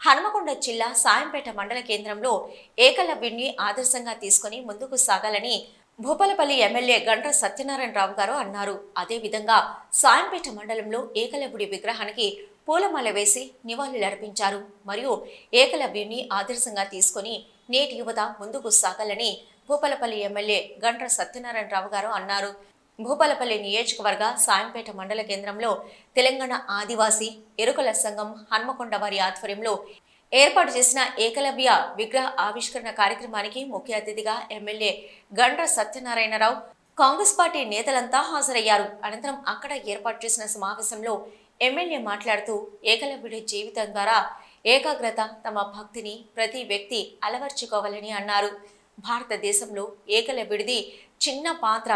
హనుమకొండ జిల్లా సాయంపేట మండల కేంద్రంలో ఏకలవ్యుణ్ణి ఆదర్శంగా తీసుకుని ముందుకు సాగాలని భూపాలపల్లి ఎమ్మెల్యే గండ్ర సత్యనారాయణ రావు గారు అన్నారు. అదేవిధంగా సాయంపేట మండలంలో ఏకలవ్యుడి విగ్రహానికి పూలమాల వేసి నివాళులర్పించారు మరియు ఏకలవ్యుణ్ణి ఆదర్శంగా తీసుకొని నేటి యువత ముందుకు సాగాలని భూపాలపల్లి ఎమ్మెల్యే గండ్ర సత్యనారాయణ రావు గారు అన్నారు. భూపాలపల్లి నియోజకవర్గ సాయంపేట మండల కేంద్రంలో తెలంగాణ ఆదివాసీ ఎరుకల సంఘం హన్మకొండ వారి ఆధ్వర్యంలో ఏర్పాటు చేసిన ఏకలవ్య విగ్రహ ఆవిష్కరణ కార్యక్రమానికి ముఖ్య అతిథిగా MLA Gandra Satyanarayana Rao Congress party నేతలంతా హాజరయ్యారు. అనంతరం అక్కడ ఏర్పాటు చేసిన సమావేశంలో ఎమ్మెల్యే మాట్లాడుతూ ఏకలవ్యుడి జీవితం ద్వారా ఏకాగ్రత తమ భక్తిని ప్రతి వ్యక్తి అలవర్చుకోవాలని అన్నారు. భారతదేశంలో ఏకలవ్యుడిది చిన్న పాత్ర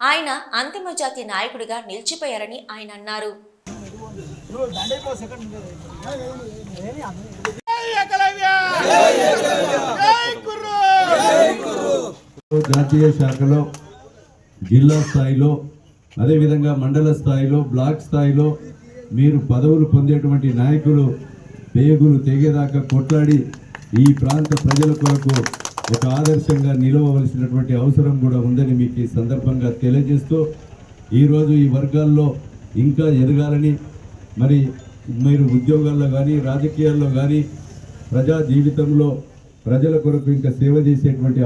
ఆయన అంతిమ జాతి నాయకుడిగా నిలిచిపోయారని ఆయన అన్నారు. జాతీయ శాఖలో జిల్లా స్థాయిలో అదేవిధంగా మండల స్థాయిలో బ్లాక్ స్థాయిలో మీరు పదవులు పొందేటువంటి నాయకులు పేగులు తెగేదాకా కొట్లాడి ఈ ప్రాంత ప్రజల కొరకు ఒక ఆదర్శంగా నిలవవలసినటువంటి అవసరం కూడా ఉందని మీకు ఈ సందర్భంగా తెలియజేస్తూ ఈరోజు ఈ వర్గాల్లో ఇంకా ఎదగాలని మరి మీరు ఉద్యోగాల్లో కానీ రాజకీయాల్లో కానీ ప్రజా జీవితంలో ప్రజల కొరకు ఇంకా సేవ చేసేటువంటి